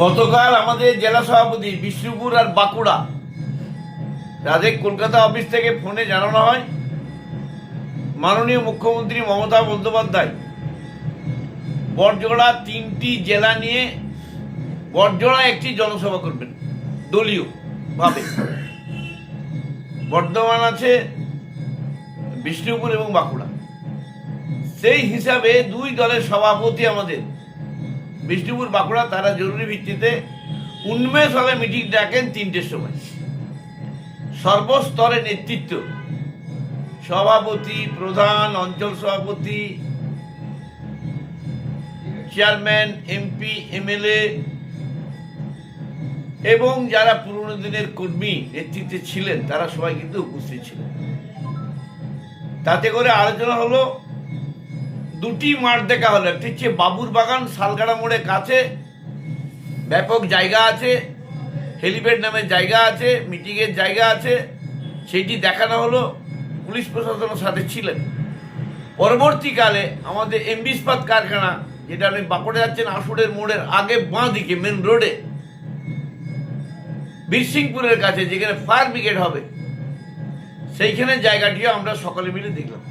গতকাল আমাদের জেলা সভাপতি বিষ্ণুপুর আর বাঁকুড়া তাদের কলকাতা অফিস থেকে ফোনে জানানো হয়। মাননীয় মুখ্যমন্ত্রী মমতা বন্দ্যোপাধ্যায় বরজোড়া তিনটি জেলা নিয়ে বরজোড়া একটি জনসভা করবেন, দলীয় ভাবে। বর্ধমান আছে বিষ্ণুপুর এবং বাঁকুড়া। সেই হিসাবে দুই দলের সভাপতি আমাদের বিষ্ণুপুর, বাঁকুড়া তারা জরুরি ভিত্তিতে উন্মেষ হলে মিটিং ডাকেন তিনটের সময়। সর্বস্তরে নেতৃত্ব, সভাপতি, প্রধান, অঞ্চল সভাপতি, চেয়ারম্যান, এমপি, এমএলএ, এবং যারা পুরনো দিনের কর্মী নেতৃত্বে ছিলেন, তারা সবাই কিন্তু উপস্থিত ছিলেন। তাতে করে আলোচনা হলো দুটি মাঠ দেখা হলো। একটি হচ্ছে বাবুর বাগান, শালগাড়া মোড়ের কাছে। ব্যাপক জায়গা আছে। হেলিপ্যাড নামে জায়গা আছে, মিটিংয়ের জায়গা আছে। সেটি দেখানো হলো। পুলিশ প্রশাসনের সাথে ছিলেন। পরবর্তীকালে আমাদের এমবি ইস্পাত কারখানা, যেটা আপনি বাঁকুড়া যাচ্ছেন আসুরের মোড়ের আগে বাঁ দিকে মেন রোডে বীরসিংপুরের কাছে, যেখানে ফায়ার ব্রিগেড হবে, সেইখানে জায়গাটিও আমরা সকলে মিলে দেখলাম।